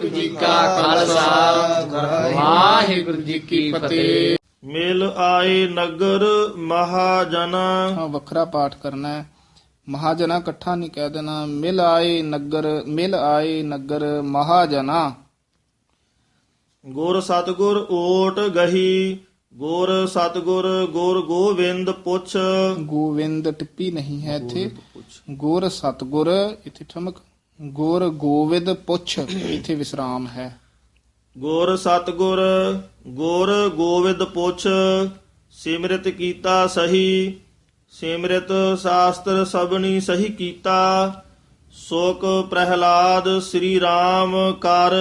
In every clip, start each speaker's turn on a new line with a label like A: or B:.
A: ਵਾਹਿਗੁਰੂ ਜੀ ਕਾ ਖਾਲਸਾ। ਵਾਹਿਗੁਰੂ ਜੀ ਕੀ ਫਤਿਹ।
B: ਮਿਲ ਆਏ ਨਗਰ ਮਹਾਜਨਾ।
C: ਹਾਂ ਵੱਖਰਾ ਪਾਠ ਕਰਨਾ ਹੈ। ਮਹਾਜਨਾ ਇਕੱਠਾ ਨਹੀਂ ਕਹਿ ਦੇਣਾ। ਮਿਲ ਆਏ ਨਗਰ ਮਿਲ ਆਏ ਨਗਰ ਮਹਾਜਨਾ।
B: ਗੁਰ ਸਤਗੁਰ ਓਟ ਗਹੀ ਗੁਰ ਸਤਗੁਰ ਗੁਰ ਗੋਵਿੰਦ ਪੁੱਛ।
C: ਗੋਵਿੰਦ ਟਿੱਪੀ ਨਹੀਂ ਹੈ ਇੱਥੇ। ਗੁਰ ਸਤਗੁਰ ਇੱਥੇ ਠਮਕ। ਗੁਰ ਗੋਵਿੰਦ ਪੁੱਛ ਇੱਥੇ ਵਿਸਰਾਮ ਹੈ।
B: ਗੁਰ ਸਤਗੁਰ ਗੁਰ ਗੋਵਿੰਦ ਪੁੱਛ ਸਿਮਰਿਤ ਕੀਤਾ ਸਹੀ ਸਿਮਰਿਤ ਸ਼ਾਸਤਰ ਸਭਨੀ ਸਹੀ ਕੀਤਾ ਸੋਕ ਪ੍ਰਹਿਲਾਦ ਸ੍ਰੀ RAM ਕਰ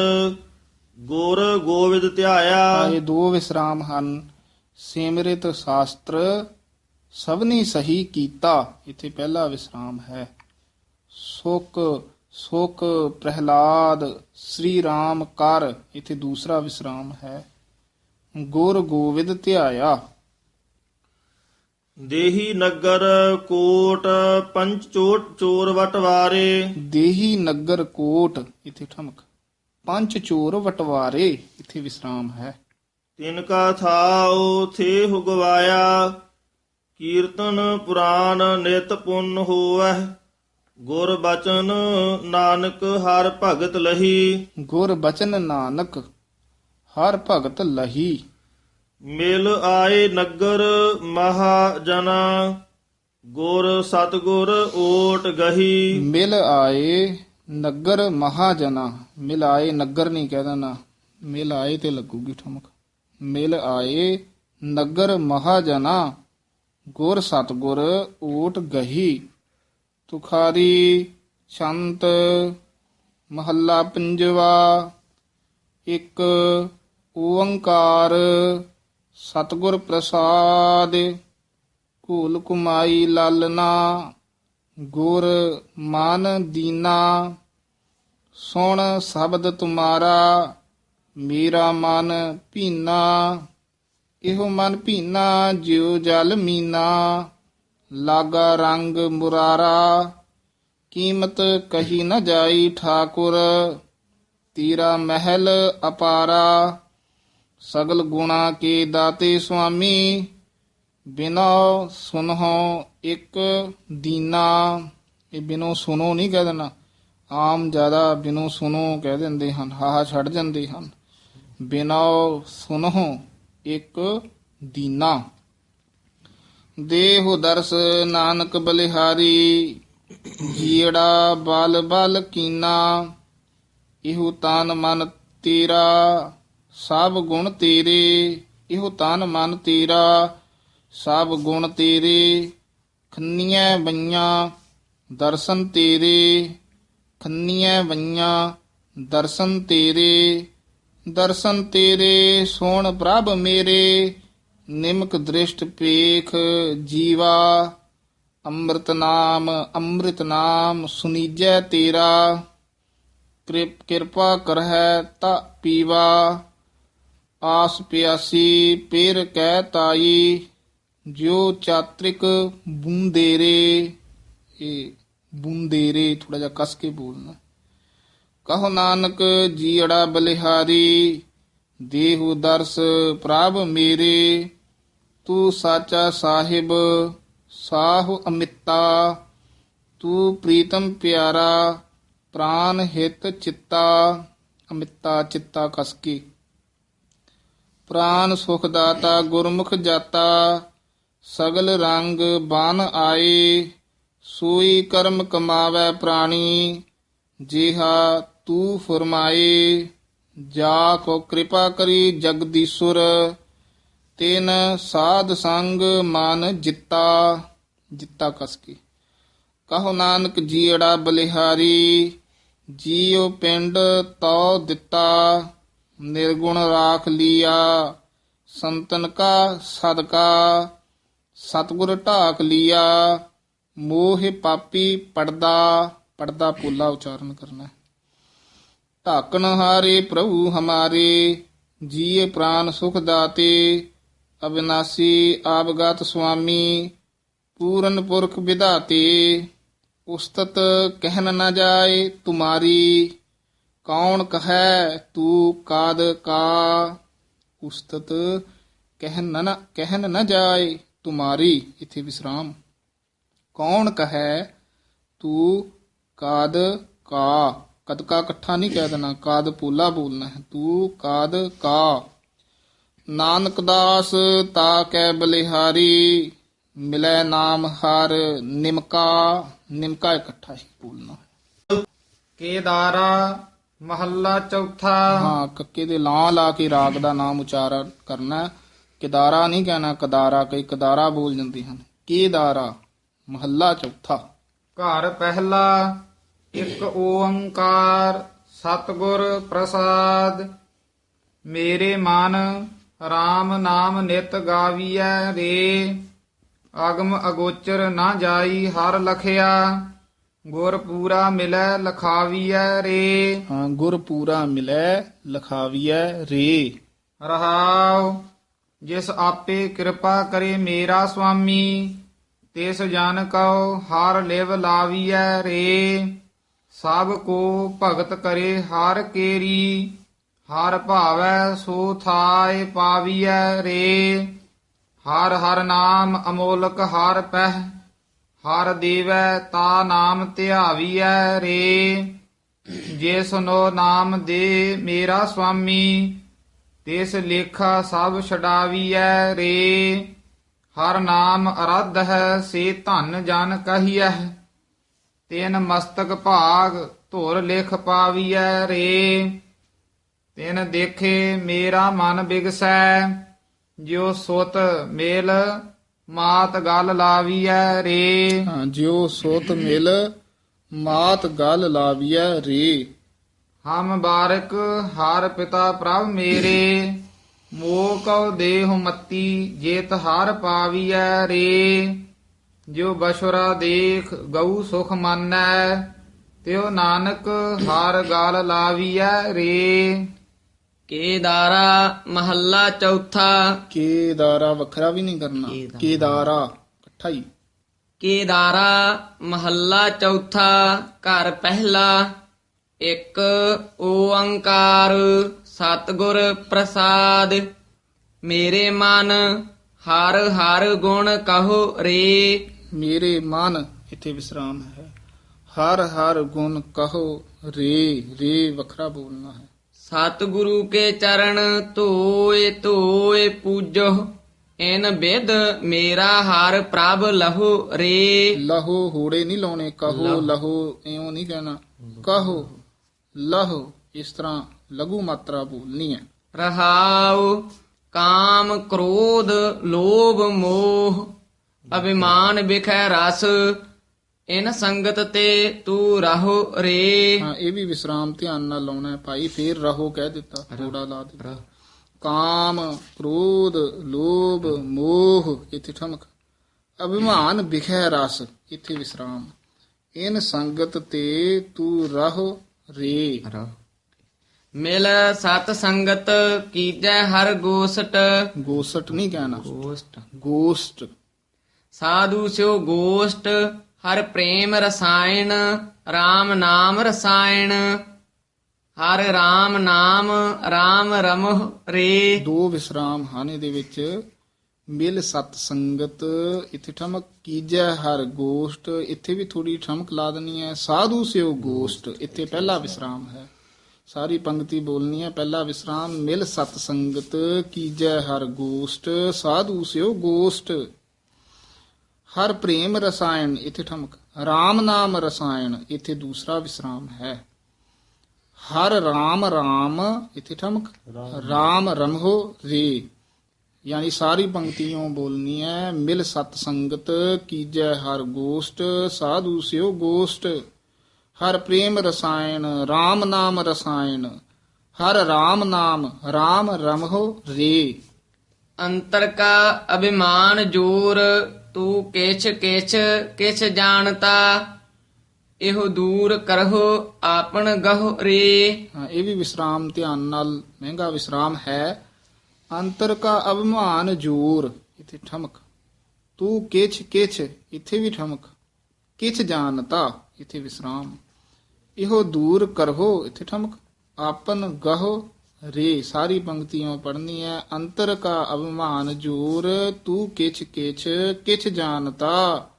B: ਗੁਰ ਗੋਵਿੰਦ ਧਿਆਇਆ।
C: ਇਹ ਦੋ ਵਿਸਰਾਮ ਹਨ। ਸਿਮਰਿਤ ਸ਼ਾਸਤਰ ਸਭਨੀ ਸਹੀ ਕੀਤਾ ਇੱਥੇ ਪਹਿਲਾ ਵਿਸਰਾਮ ਹੈ। ਸੁਕ ਸੁਕ ਪ੍ਰਹਿਲਾਦ ਸ੍ਰੀ RAM ਕਰ। ਇੱਥੇ ਦੂਸਰਾ ਵਿਸਰਾਮ ਹੈ। ਗੁਰ ਗੋਵਿੰਦ ਧਿਆਇਆ।
B: ਦੇਹੀ ਨਗਰ ਕੋਟ ਪੰਚ ਚੋਟ ਚੋਰ ਵਟਵਾਰੇ
C: ਦੇਹੀ ਨਗਰ ਕੋਟ ਇੱਥੇ ਠਮਕ। ਪੰਜ ਚੋਰ ਵਟਵਾਰੇ ਇੱਥੇ ਵਿਸਰਾਮ ਹੈ।
B: ਤਿਨ ਕਾ ਥਾਉ ਥੇ ਹੁਗਵਾਇਆ ਕੀਰਤਨ ਪੁਰਾਨ ਨਿਤ ਪੁੰਨ ਹੋਵੈ ਗੁਰ ਬਚਨ ਨਾਨਕ ਹਰ ਭਗਤ ਲਹੀ।
C: ਗੁਰ ਬਚਨ ਨਾਨਕ ਹਰ ਭਗਤ ਲਹੀ।
B: ਮਿਲ ਆਏ ਨਗਰ ਮਹਾਜਨਾ ਗੁਰ ਸਤਗੁਰ ਓਟ ਗਹੀ।
C: ਮਿਲ ਆਏ ਨਗਰ ਮਹਾਜਨਾ ਮਿਲ ਆਏ ਨਗਰ ਨਹੀਂ ਕਹਿ ਦੇਣਾ। ਮਿਲ ਆਏ ਤੇ ਲੱਗੂਗੀ ਠਮਕ। ਮਿਲ ਆਏ ਨਗਰ ਮਹਾਜਨਾ ਗੁਰ ਸਤਗੁਰ ਓਟ ਗਹੀ। ਤੁਖਾਰੀ ਸ਼ੰਤ ਮਹੱਲਾ ਪੰਜਵਾ, ਇੱਕ ਓੰਕਾਰ ਸਤਗੁਰ ਪ੍ਰਸਾਦ ਭੂਲ ਕੁਮਾਈ ਲਾਲਨਾ, ਗੁਰ ਮਨ ਦੀਨਾ, ਸੁਣ ਸ਼ਬਦ ਤੁਮਾਰਾ, ਮੇਰਾ ਮਨ ਭੀਨਾ, ਇਹੋ ਮਨ ਭੀਨਾ, ਜਿਉ ਜਲ ਮੀਨਾ। ਲਾਗਾ ਰੰਗ ਮੁਰਾਰਾ, ਕੀਮਤ ਕਹੀ ਨ ਜਾਈ ਠਾਕੁਰ, ਤੀਰਾ ਮਹਿਲ ਅਪਾਰਾ। ਸਗਲ ਗੁਣਾ ਕੇ ਦਾਤੇ ਸੁਆਮੀ, ਬਿਨੋ ਸੁਨਹੁ ਇੱਕ ਦੀਨਾ। ਇਹ ਬਿਨੋ ਸੁਨੋ ਨਹੀਂ ਕਹਿ ਦੇਣਾ, ਆਮ ਜ਼ਿਆਦਾ ਬਿਨੋ ਸੁਨੋ ਕਹਿ ਦਿੰਦੇ ਹਨ, ਹਾਹਾ ਛੱਡ ਜਾਂਦੇ ਹਨ। ਬਿਨੋ ਸੁਨਹੁ ਇੱਕ ਦੀਨਾ। ਦੇਹ ਦਰਸ ਨਾਨਕ ਬਲਿਹਾਰੀ, ਜੀੜਾ ਬਲ ਬਲ ਕੀਨਾ, ਇਹੋ ਤਾਨ ਮਨ ਤੇਰਾ, ਸਭ ਗੁਣ ਤੇਰੇ, ਇਹੋ ਤਾਨ ਮਨ ਤੇਰਾ, ਸਭ ਗੁਣ ਤੇਰੇ ਖੰਨੀਆਂ ਬਈਆਂ ਦਰਸ਼ਨ ਤੇਰੇ ਖੰਨੀਆਂ ਬਈਆਂ ਦਰਸ਼ਨ ਤੇਰੇ ਦਰਸ਼ਨ ਤੇਰੇ, ਸੋਣ ਪ੍ਰਭ ਮੇਰੇ ਨਿਮਕ ਦ੍ਰਿਸ਼ਟ ਪੇਖ ਜੀਵਾ, ਅੰਮ੍ਰਿਤ ਨਾਮ ਅੰਮ੍ਰਿਤ ਨਾਮ ਸੁਨੀਜੈ ਤੇਰਾ। ਕਿਰਪਾ ਕਰਹਿ ਤਾ ਪੀਵਾ, ਆਸ ਪਿਆਸੀ ਪੇਰ ਕਹਿ ਤਾਈ ਜੋ ਚਾਤ੍ਰਿਕ ਬੂੰਦੇਰੇ। ਇਹ ਬੂੰਦੇਰੇ ਥੋੜਾ ਜਿਹਾ ਕਸ ਕੇ ਬੋਲਣਾ। ਕਹੋ ਨਾਨਕ ਜੀੜਾ ਬਲਿਹਾਰੀ, ਦੇਹੁ ਦਰਸ ਪ੍ਰਭ ਮੇਰੇ। ਤੂੰ ਸਾਚਾ ਸਾਹਿਬ, ਸਾਹੁ ਅਮਿਤਾ, ਤੂੰ ਪ੍ਰੀਤਮ ਪਿਆਰਾ, ਪ੍ਰਾਨ ਹਿਤ ਚਿੱਤਾ, ਅਮਿਤਾ ਚਿੱਤਾ ਕਸਕੀ ਕੇ। ਪ੍ਰਾਨ ਸੁਖ ਦਾਤਾ ਗੁਰਮੁਖ ਜਾਤਾ, ਸਗਲ ਰੰਗ ਬਨ ਆਏ ਸੂਈ ਕਰਮ ਕਮਾਵੇ ਪ੍ਰਾਣੀ, ਜਿਹਾ ਤੂੰ ਫਰਮਾਏ ਜਾ ਕੋ ਕਿਰਪਾ ਕਰੀ ਜਗਦੀਸ਼ੁਰ ਤਿਨ ਸਾਧ ਸੰਗ ਮਨ ਜਿੱਤਾ ਜਿੱਤਾ ਕਸ ਕਹੋ ਨਾਨਕ ਜੀੜਾ ਬਲਿਹਾਰੀ, ਜੀਉ ਪਿੰਡ ਤਉ ਦਿੱਤਾ, ਨਿਰਗੁਣ ਰਾਖ ਲੀਆ, ਸੰਤਨ ਕਾ ਸਦਕਾ, ਸਤਗੁਰ ਢਾਕ ਲੀਆ, ਮੋਹ ਪਾਪੀ ਪੜਦਾ ਪੜਦਾ ਪੋਲਾ ਉਚਾਰਨ ਕਰਨਾ। ਢਾਕਣ ਹਾਰੇ ਪ੍ਰਭੂ ਹਮਾਰੇ, ਜੀਏ ਪ੍ਰਾਨ ਸੁਖ ਦਾਤੇ ਅਬਿਨਾਸੀ ਆਬਗਤ ਸੁਆਮੀ, ਪੂਰਨ ਪੁਰਖ ਵਿਧਾਤੇ, ਉਸਤਤ ਕਹਿਨ ਨਾ ਜਾਏ ਤੁਮਾਰੀ, ਕੌਣ ਕਹੈ ਤੂੰ ਕਾਦ ਕਾ? ਉਸਤਤ ਕਹਿਨ ਨ ਕਹਿਨ ਨਾ ਜਾਏ ਤੁਮਾਰੀ, ਇਥੇ ਵਿਸਰਾਮ। ਕੌਣ ਕਹੈ ਤੂੰ ਕਾਦ ਕਾ? ਕਦ ਕਾ ਇਕੱਠਾ ਨਹੀਂ ਕਹਿ ਦੇਣਾ, ਕਾਦ ਪੋਲਾ ਬੋਲਣਾ ਹੈ, ਤੂੰ ਕਾਦ ਕਾ? ਨਾਨਕ ਦਾਸ ਤਾ ਕੈ ਬਲਿਹਾਰੀ ਮਿਲੈ ਨਾਮ ਹਰ ਨਿਮਕਾ ਨਿਮਕਾ ਇਕੱਠਾ ਹੀ ਬੋਲਣਾ।
A: ਕੇਦਾਰਾ ਮਹੱਲਾ ਚੌਥਾ।
C: ਹਾਂ ਕੱਕੇ ਦੇ ਲਾਂ ਲਾ ਕੇ ਰਾਗ ਦਾ ਨਾਮ ਉਚਾਰਨ ਕਰਨਾ। ਕਿਦਾਰਾ ਨਹੀਂ ਕਹਿਣਾ ਕਦਾਰਾ ਕਈ ਕਦਾਰਾ ਬੋਲ ਜਾਂਦੇ ਹਨ। ਕੇਦਾਰਾ ਮਹੱਲਾ ਚੌਥਾ।
A: ਘਰ ਪਹਿਲਾ ਇੱਕ ਓੰਕਾਰ ਸਤਿਗੁਰ ਪ੍ਰਸਾਦ। ਮੇਰੇ ਮਨ RAM ਨਾਮ ਨਿਤ ਗਾਵੀਐ ਰੇ ਅਗਮ ਅਗੋਚਰ ਨਾ ਜਾਈ ਹਰ ਲਖਿਆ ਗੁਰ ਪੂਰਾ ਮਿਲੈ ਲਖਾਵੀਐ ਰੇ।
C: ਹਾਂ ਗੁਰ ਪੂਰਾ ਮਿਲੈ ਲਖਾਵੀਐ ਰੇ।
A: ਰਹਾਉ ਜਿਸ ਆਪੇ ਕਿਰਪਾ ਕਰੇ ਮੇਰਾ ਸੁਆਮੀ ਤਿਸ ਜਨ ਕਉ ਹਰ ਲਿਵ ਲਾਵੀਐ ਰੇ। ਸਭ ਕੋ ਭਗਤ ਕਰੇ ਹਰ ਕੇਰੀ ਹਰ ਭਾਵੈ ਸੋ ਥਾਇ ਪਾਵੀਐ ਰੇ। ਹਰ ਹਰ ਨਾਮ ਅਮੋਲਕ ਹਰ ਪਹਿ, ਹਰ ਦੇਵੈ ਤਾ ਨਾਮ ਧਿਆਵੀਐ ਰੇ। ਜੇ ਸੁਨੋ ਨਾਮ ਦੇ ਮੇਰਾ ਸੁਆਮੀ ਤਿਸ ਲੇਖਾ ਸਭ ਛਡਾਵੀਐ ਰੇ। ਹਰ ਨਾਮ ਅਰਧ ਹੈ ਸੇ ਧਨ ਜਨ ਕਹੀਐ, ਤਿਨ ਮਸਤਕ ਭਾਗ ਧੁਰ ਲਿਖ ਪਾਵੀਐ ਰੇ। ਤਿਨ ਦੇਖੇ ਮੇਰਾ ਮਨ ਬਿਗਸੈ ਜਿਉ ਸੁਤ ਮੇਲ ਮਾਤ ਗਲ ਲਾਵੀਐ ਰੇ।
C: ਹਾਂ ਜਿਉ ਸੋਤ ਮਿਲ ਮਾਤ ਗਲ ਲਾਵੀਐ ਰੇ।
A: ਹਮ ਬਾਰਕ ਹਰ ਪਿਤਾ ਪ੍ਰਭ ਮੇਰੇ ਮੋਹ ਕਉ ਦੇਹੁ ਮਤੀ ਜੇਤ ਹਰ ਪਾਵੀਐ ਰੇ। ਜੋ ਬਸ਼ੁਰਾ ਦੇਖ ਗਊ ਸੁਖ ਮੰਨੈ ਤਿਉ ਨਾਨਕ ਹਰ ਗਲ ਲਾਵੀਐ ਰੇ।
D: ਕੇਦਾਰਾ ਮਹੱਲਾ ਚੌਥਾ।
C: ਕੇਦਾਰਾ ਵੱਖਰਾ ਵੀ ਨਹੀਂ ਕਰਨਾ। ਕੇਦਾਰਾ। ਇਕੱਠਾ ਹੀ।
D: ਕੇਦਾਰਾ ਮਹੱਲਾ ਚੌਥਾ ਘਰ ਪਹਿਲਾ ਇੱਕ ਓੰਕਾਰ ਸਤਿਗੁਰ ਪ੍ਰਸਾਦ। ਮੇਰੇ ਮਨ ਹਰ ਹਰ ਗੁਣ ਕਹੋ ਰੇ।
C: ਮੇਰੇ ਮਨ ਇੱਥੇ ਵਿਸਰਾਮ ਹੈ। ਹਰ ਹਰ ਗੁਣ ਕਹੋ ਰੇ। ਰੇ ਵੱਖਰਾ ਬੋਲਣਾ ਹੈ।
D: ਸਤਿਗੁਰੂ ਕੇ ਚਰਨ ਧੋਏ ਧੋਏ ਪੂਜੋ। ਇਨ ਬਿਦ ਮੇਰਾ ਹਰ ਪ੍ਰਭ ਲਹੋ ਰੇ।
C: ਲਹੋ ਹੋੜੇ ਨਹੀਂ ਲਾਉਣੇ ਕਹੋ ਲਹੋ। ਐਉਂ ਨਹੀਂ ਕਹਿਣਾ। ਕਹੋ ਲਹੋ ਇਸ ਤਰ੍ਹਾਂ ਲਘੂ ਮਾਤਰਾ ਬੋਲਣੀ ਹੈ।
D: ਰਹਾਉ ਕਾਮ ਕ੍ਰੋਧ ਲੋਭ ਮੋਹ। ਅਭਿਮਾਨ ਬਿਖੈ ਰਸ ਇਨ ਸੰਗਤ ਤੇ ਤੂੰ ਰਹੋ ਰੇ।
C: ਹਾਂ ਇਹ ਵੀ ਵਿਸਰਾਮ ਧਿਆਨ ਨਾਲ ਲਾਉਣਾ ਹੈ ਭਾਈ ਫੇਰ ਰਹੋ ਕਹਿ ਦਿੱਤਾ ਹੋੜਾ ਲਾ ਦਿੱਤਾ। ਕਾਮ ਕ੍ਰੋਧ ਲੋਭ ਮੋਹ ਇੱਥੇ ਠਮਕ। ਅਭਿਮਾਨ ਵਿਖੈ ਰਸ ਇੱਥੇ ਵਿਸਰਾਮ। ਇਨ ਸੰਗਤ ਤੇ ਤੂੰ ਰਹੋ ਰੇ।
D: ਮਿਲ ਸਤ ਸੰਗਤ ਕੀਜੈ ਹਰ ਗੋਸਟ।
C: ਗੋਸਟ ਨਹੀਂ ਕਹਿਣਾ।
D: ਗੋਸਟ।
C: ਗੋਸਟ।
D: ਸਾਧੂ ਸਿਓ ਗੋਸ਼ਟ। ਹਰ ਪ੍ਰੇਮ ਰਸਾਇਣ RAM ਨਾਮ ਰਸਾਇਣ। ਹਰ RAM ਨਾਮ RAM ਰਮਹ ਰੇ।
C: ਦੋ ਵਿਸਰਾਮ ਹਨ ਇਹਦੇ ਵਿੱਚ ਮਿਲ ਸਤ ਸੰਗਤ, ਇੱਥੇ ਠਮਕ ਕੀਜੈ ਹਰ ਗੋਸ਼ਟ। ਇੱਥੇ ਵੀ ਥੋੜੀ ਠਮਕ ਲਾ ਦੇਣੀ ਹੈ ਸਾਧੂ ਸਿਓ ਗੋਸ਼ਟ। ਇੱਥੇ ਪਹਿਲਾ ਵਿਸਰਾਮ ਹੈ। ਸਾਰੀ ਪੰਕਤੀ ਬੋਲਣੀ ਹੈ ਪਹਿਲਾ ਵਿਸਰਾਮ ਮਿਲ ਸਤ ਸੰਗਤ, ਕੀਜੈ ਹਰ ਗੋਸ਼ਟ, ਸਾਧੂ ਸਿਓ ਗੋਸ਼ਟ। ਹਰ ਪ੍ਰੇਮ ਰਸਾਇਣ ਇੱਥੇ ਠਮਕ RAM ਨਾਮ ਰਸਾਇਣ, ਇੱਥੇ ਦੂਸਰਾ ਵਿਸਰਾਮ ਹੈ। ਹਰ RAM RAM ਇੱਥੇ ਠਮਕ RAM ਰਮਹੋ ਰੇ। ਯਾਨੀ ਸਾਰੀ ਪੰਕਤੀਆਂ ਬੋਲਣੀ ਹੈ ਮਿਲ ਸਤ ਸੰਗਤ, ਕੀਜੈ ਹਰ ਗੋਸ਼ਟ, ਸਾਧੂ ਸਿਓ ਗੋਸ਼ਟ। ਹਰ ਪ੍ਰੇਮ ਰਸਾਇਣ RAM ਨਾਮ ਰਸਾਇਣ, ਹਰ RAM ਨਾਮ RAM ਰਮਹੋ ਰੇ।
D: ਅੰਤਰ ਕਾ ਅਭਿਮਾਨ ਜੋਰ ਤੂੰ ਕਿਛ ਕਿਛ ਕਿਛ ਜਾਣਤਾ, ਇਹੋ ਦੂਰ ਕਰਹੁ ਆਪਨ ਗਹੁ ਰੇ।
C: ਹਾਂ, ਇਹ ਵੀ ਵਿਸਰਾਮ ਧਿਆਨ ਨਾਲ, ਮਹਿੰਗਾ ਵਿਸਰਾਮ ਹੈ। ਅੰਤਰ ਕਾ ਅਭਮਾਨ ਜੋਰ, ਇੱਥੇ ਠਮਕ। ਤੂੰ ਕਿਛ ਕਿਛ, ਇਥੇ ਵੀ ਠਮਕ। ਕਿਛ ਜਾਣਤਾ, ਇਥੇ ਵਿਸਰਾਮ। ਇਹੋ ਦੂਰ ਕਰਹੋ, ਇਥੇ ਠਮਕ। ਆਪਨ ਗਹੁ ਰੇ ਸਾਰੀ ਪੰਕਤੀਆਂ ਪੜ੍ਹਨੀ ਹੈ ਅੰਤਰ ਕਾ ਅਭਿਮਾਨ ਜੂਰ ਤੂੰ ਕਿਛ ਕਿਛ ਕਿਛ ਜਾਣਤਾ।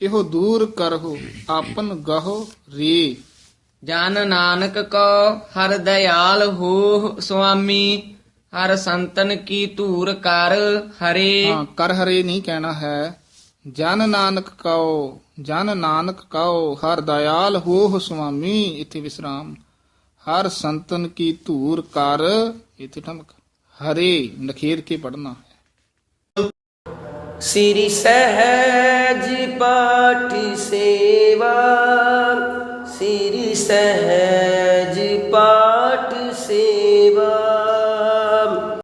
C: ਇਹੋ ਦੂਰ ਕਰਹੁ ਆਪਨ ਗਹੁ ਰੇ।
D: ਜਨ ਨਾਨਕ ਕੋ ਹਰ ਦਇਆਲ ਹੋ ਸੁਆਮੀ ਹਰ ਸੰਤਨ ਕੀ ਧੂਰ ਕਰ ਹਰੇ।
C: ਹਾਂ ਕਰ ਹਰੇ ਨਹੀਂ ਕਹਿਣਾ ਹੈ। ਜਨ ਨਾਨਕ ਕਉ ਜਨ ਨਾਨਕ ਕਉ ਹਰ ਦਇਆਲ ਹੋ ਸੁਆਮੀ ਇੱਥੇ ਵਿਸਰਾਮ। ਹਰ ਸੰਤਨ ਕੀ ਧੂਰ ਕਰ, ਇਥੇ ਠਮਕ। ਹਰੇ ਨਖੇਰ ਕੇ ਪੜਨਾ
E: ਹੈ। ਸਹਿਜ ਪਾਠ ਸੇਵਾ, ਸ੍ਰੀ ਸਹਿਜ ਪਾਠ ਸੇਵਾ।